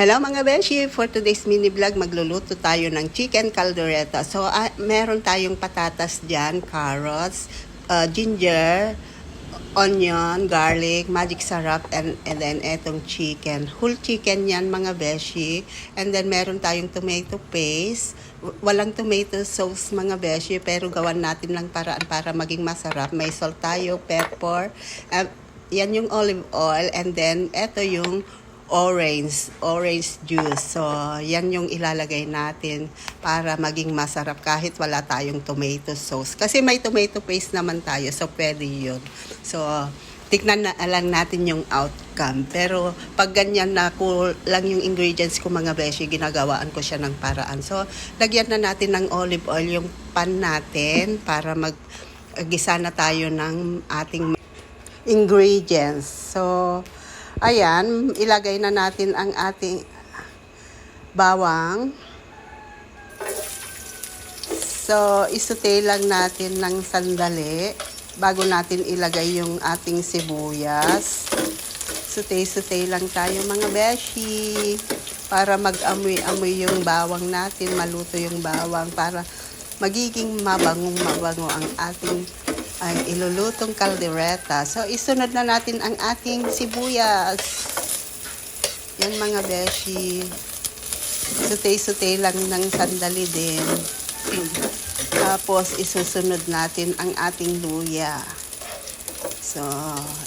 Hello mga beshi! For today's mini vlog, magluluto tayo ng chicken caldereta. So, ah, meron tayong patatas dyan, carrots, ah, ginger, onion, garlic, magic sarap, and, and then etong chicken. Whole chicken yan mga beshi. And then meron tayong tomato paste. Walang tomato sauce mga beshi, pero gawan natin lang paraan para maging masarap. May salt tayo, pepper, ah, yan yung olive oil, and then eto yung orange, orange juice. So, yan yung ilalagay natin para maging masarap kahit wala tayong tomato sauce. Kasi may tomato paste naman tayo, so pwede yun. So, tignan na lang natin yung outcome. Pero, pag ganyan na lang yung ingredients ko mga beshi, ginagawaan ko siya ng paraan. So, lagyan na natin ng olive oil yung pan natin para mag gisa na tayo ng ating ingredients. So, ayan, ilagay na natin ang ating bawang. So, isutay lang natin ng sandali bago natin ilagay yung ating sibuyas. Sutay-sutay lang tayo mga beshi para mag-amoy-amoy yung bawang natin, maluto yung bawang para magiging mabangong mabango ang ating ay ilulutong kaldereta. So, isunod na natin ang ating sibuyas. Yan mga beshi. Sutay-sutay lang ng sandali din. Tapos, isusunod natin ang ating luya. So,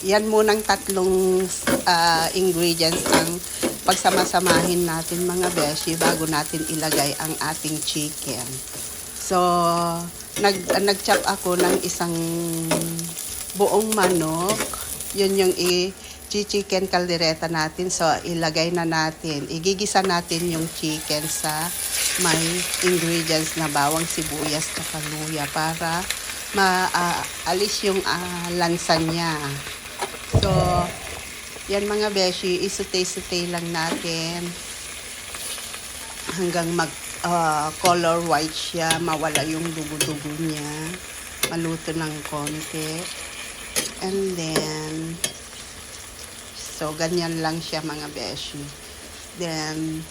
yan munang tatlong ah, ingredients ang pagsamasamahin natin mga beshi bago natin ilagay ang ating chicken. So, nag nagchop ako ng isang buong manok. Yun yung i chicken caldereta natin. So, ilagay na natin. Igigisa natin yung chicken sa may ingredients na bawang sibuyas at kaluya para maalis yung ah, lansa niya. So, yan mga beshi, isutay-sutay lang natin hanggang mag ah, color white siya, mawala yung dugo-dugo niya, maluto ng konti. And then, so ganyan lang siya mga beshi. Then,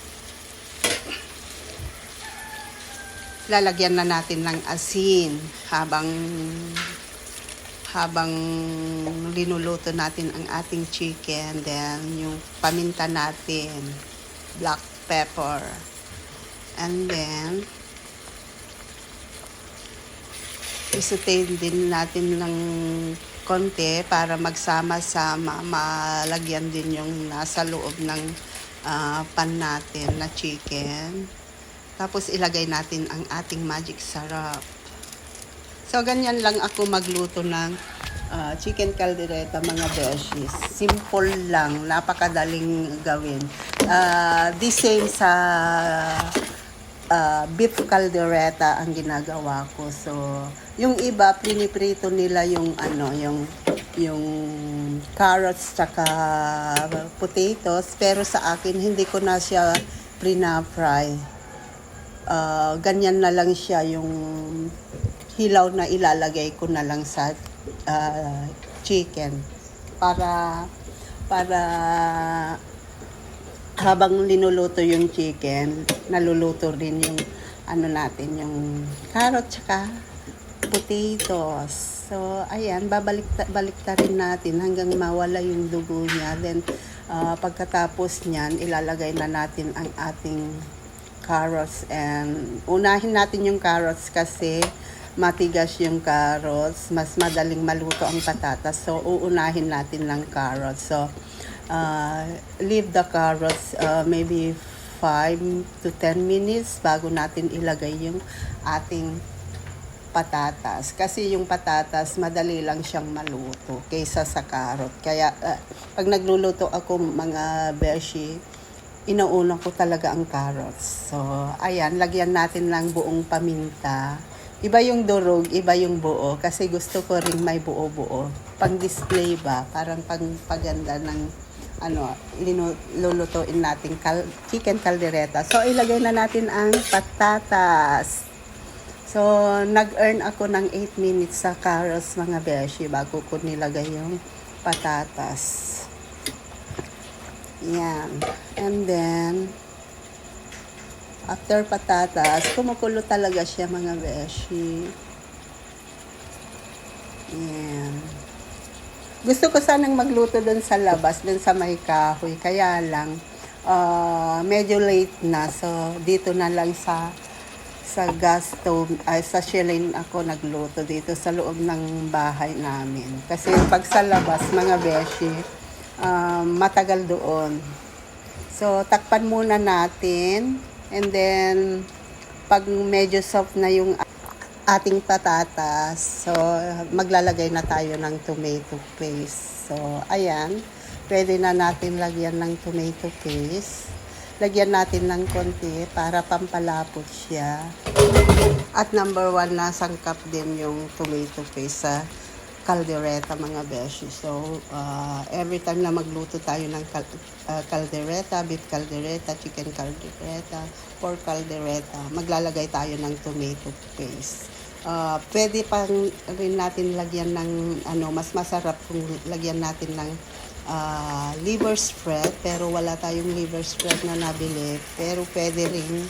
lalagyan na natin ng asin habang habang linuluto natin ang ating chicken then yung paminta natin black pepper and then isutay din natin ng konti para magsama-sama malagyan din yung nasa loob ng ah, pan natin na chicken tapos ilagay natin ang ating magic sarap. So ganyan lang ako magluto ng ah, chicken caldereta mga beshies. Simple lang, napakadaling gawin. Ah, the same sa ah, beef caldereta ang ginagawa ko. So yung iba piniprito nila yung ano, yung yung carrots tsaka potatoes. Pero sa akin hindi ko na siya prina-fry. Ah, ganyan na lang siya yung hilaw na ilalagay ko na lang sa ah, chicken. Para para habang linuluto yung chicken naluluto rin yung ano natin yung carrot tsaka potatoes so ayan babalik balik rin natin hanggang mawala yung dugo niya then ah, pagkatapos niyan ilalagay na natin ang ating carrots and unahin natin yung carrots kasi matigas yung carrots, mas madaling maluto ang patatas. So uunahin natin lang carrots. So uh, leave the carrots uh, maybe 5 to 10 minutes bago natin ilagay yung ating patatas. Kasi yung patatas, madali lang siyang maluto kaysa sa carrot. Kaya uh, pag nagluluto ako mga beshi, inuuna ko talaga ang carrots. So, ayan, lagyan natin ng buong paminta. Iba yung durog, iba yung buo. Kasi gusto ko rin may buo-buo. Pang display ba? Parang pang paganda ng ano, lulutuin natin kal- chicken caldereta. So, ilagay na natin ang patatas. So, nag-earn ako ng 8 minutes sa carrots mga beshi bago ko nilagay yung patatas. Yan. And then, after patatas, kumukulo talaga siya mga beshi. Yan. Gusto ko sanang magluto doon sa labas, doon sa may kahoy. Kaya lang, ah, medyo late na. So, dito na lang sa sa gas stove, ay sa Shilin ako nagluto dito sa loob ng bahay namin. Kasi pag sa labas, mga beshi, um, matagal doon. So, takpan muna natin. And then, pag medyo soft na yung ating patatas, so, maglalagay na tayo ng tomato paste. So, ayan. Pwede na natin lagyan ng tomato paste. Lagyan natin ng konti para pampalapot siya. At number one, nasangkap din yung tomato paste sa caldereta mga beshi. So, uh, every time na magluto tayo ng cal- uh, caldereta, beef caldereta, chicken caldereta, pork caldereta, maglalagay tayo ng tomato paste. Uh, pwede pang rin natin lagyan ng ano mas masarap kung lagyan natin ng uh, liver spread pero wala tayong liver spread na nabili pero pwede rin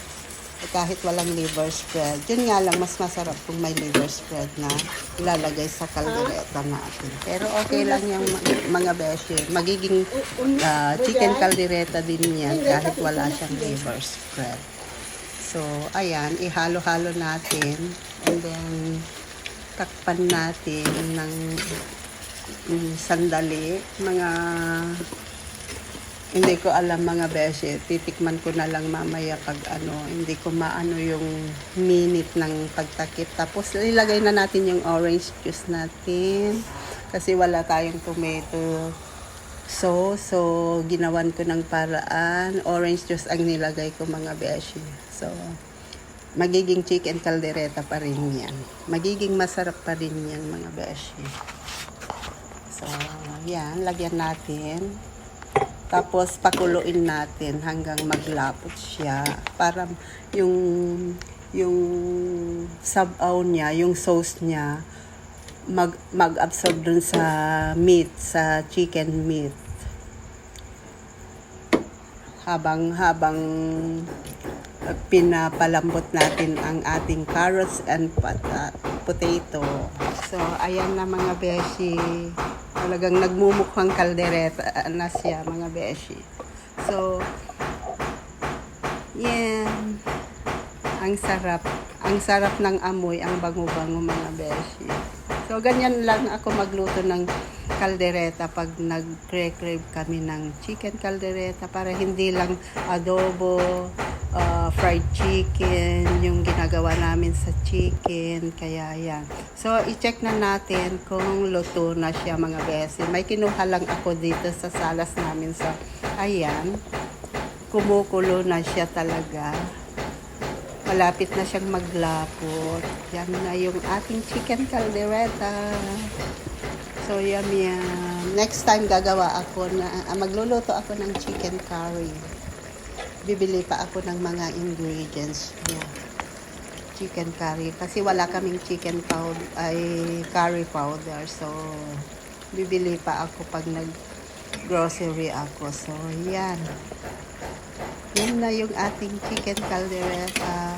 kahit walang liver spread. Yun nga lang, mas masarap kung may liver spread na ilalagay sa kaldereta natin. Pero okay lang yung mga beshi. Magiging ah, chicken kaldereta din yan kahit wala siyang liver spread. So, ayan, ihalo-halo natin. And then, takpan natin ng mm, sandali. Mga hindi ko alam mga beshi. Titikman ko na lang mamaya pag ano, hindi ko maano yung minute ng pagtakip. Tapos ilagay na natin yung orange juice natin. Kasi wala tayong tomato So, so ginawan ko ng paraan. Orange juice ang nilagay ko mga beshi. So, magiging chicken caldereta pa rin yan. Magiging masarap pa rin yan mga beshi. So, yan. Lagyan natin. Tapos pakuluin natin hanggang maglapot siya para yung yung sabaw niya, yung sauce niya mag mag-absorb dun sa meat, sa chicken meat. Habang habang uh, pinapalambot natin ang ating carrots and pata- potato. So, ayan na mga beshi. Talagang nagmumukhang kaldereta na siya mga beshi. So, yan. Ang sarap. Ang sarap ng amoy, ang bango-bango mga beshi. So, ganyan lang ako magluto ng kaldereta pag nag-crave kami ng chicken kaldereta para hindi lang adobo, uh, fried chicken, yung ginagawa namin sa chicken. Kaya yan. So, i-check na natin kung luto na siya mga beshi. May kinuha lang ako dito sa salas namin sa ayan. Kumukulo na siya talaga malapit na siyang maglapot. Yan na yung ating chicken caldereta. So, yum yum. Next time gagawa ako na, ah, magluluto ako ng chicken curry. Bibili pa ako ng mga ingredients niya. Chicken curry. Kasi wala kaming chicken powder, ay curry powder. So, bibili pa ako pag nag grocery ako. So, yan. Yan na yung ating chicken caldereta.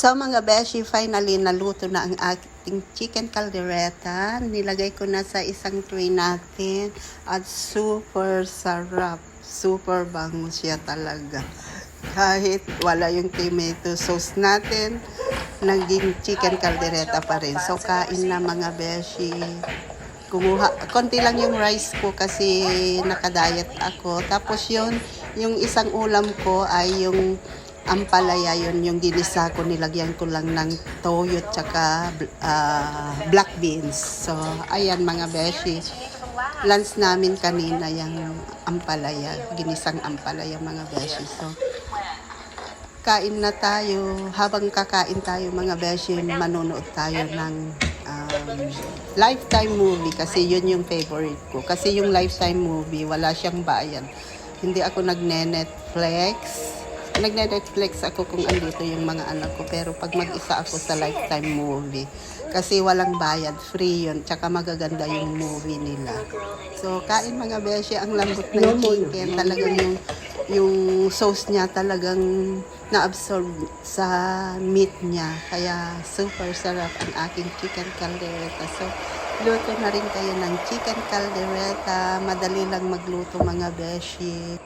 So mga beshi, finally naluto na ang ating chicken caldereta. Nilagay ko na sa isang tray natin at super sarap. Super bango siya talaga. Kahit wala yung tomato sauce natin, naging chicken caldereta pa rin. So kain na mga beshi. Kumuha, konti lang yung rice ko kasi nakadiet ako. Tapos yun, yung isang ulam ko ay yung ampalaya yun, yung ginisa ko, nilagyan ko lang ng toyo tsaka ah, black beans. So, ayan mga beshi. Lunch namin kanina yung ampalaya, ginisang ampalaya mga beshi. So, kain na tayo. Habang kakain tayo mga beshi, manonood tayo ng um, Lifetime movie kasi yun yung favorite ko. Kasi yung Lifetime movie, wala siyang bayad. Hindi ako nagne-Netflix. Nagne-Netflix ako kung andito yung mga anak ko. Pero pag mag-isa ako sa Lifetime movie, kasi walang bayad, free yun. Tsaka magaganda yung movie nila. So, kain mga beshi, ang lambot ng chicken. Talagang yung, yung sauce niya talagang na-absorb sa meat niya. Kaya super sarap ang aking chicken caldereta. So, luto na rin kayo ng chicken caldereta. Madali lang magluto mga beshi.